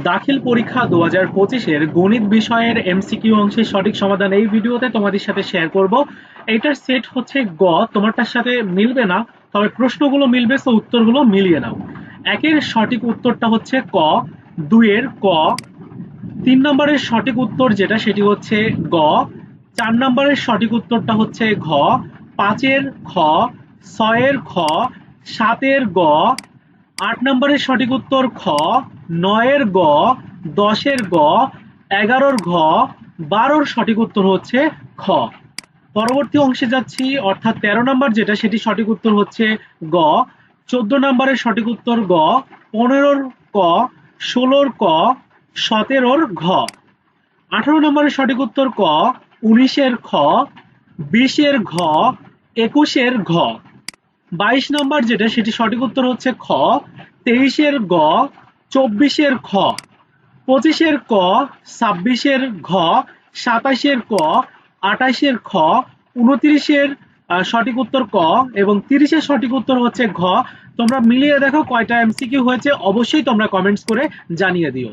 দাখিল পরীক্ষা দু হাজার পঁচিশের গণিত বিষয়ের এমসিকিউ অংশের সঠিক সমাধান এই ভিডিওতে তোমাদের সাথে শেয়ার করব। এটার সেট হচ্ছে গ, তোমারটার সাথে মিলবে না, তবে প্রশ্নগুলো মিলবে তো উত্তরগুলো মিলিয়ে নাও। একের সঠিক উত্তরটা হচ্ছে ক, দুইয়ের ক, তিন নম্বরের সঠিক উত্তর যেটা, সেটি হচ্ছে গ, চার নম্বরের সঠিক উত্তরটা হচ্ছে ঘ, পাঁচের খ, ছয়ের খ, সাতের গ আট নম্বরের সঠিক উত্তর খ, নয়ের গ, দশের গ, এগারোর ঘ, বারোর সঠিক উত্তর হচ্ছে খ। পরবর্তী অংশে যাচ্ছি, অর্থাৎ তেরো নম্বর যেটা, সেটি সঠিক উত্তর হচ্ছে গ। চোদ্দ নম্বরের সঠিক উত্তর গ, পনেরোর ক, ষোলোর ক, সতেরোর ঘ। আঠারো নম্বরের সঠিক উত্তর ক, উনিশের খ, বিশের ঘ, একুশের ঘ। বাইশ নম্বর যেটা, সেটি সঠিক উত্তর হচ্ছে খ। তেইশের গ, চব্বিশের খ, পঁচিশের ক, ছাব্বিশের ঘ সাতাশের ক আঠাশের খ, উনত্রিশের সঠিক উত্তর ক এবং তিরিশের সঠিক উত্তর হচ্ছে ঘ। তোমরা মিলিয়ে দেখো কয়টা এমসিকিউ হয়েছে, অবশ্যই তোমরা কমেন্টস করে জানিয়ে দিও।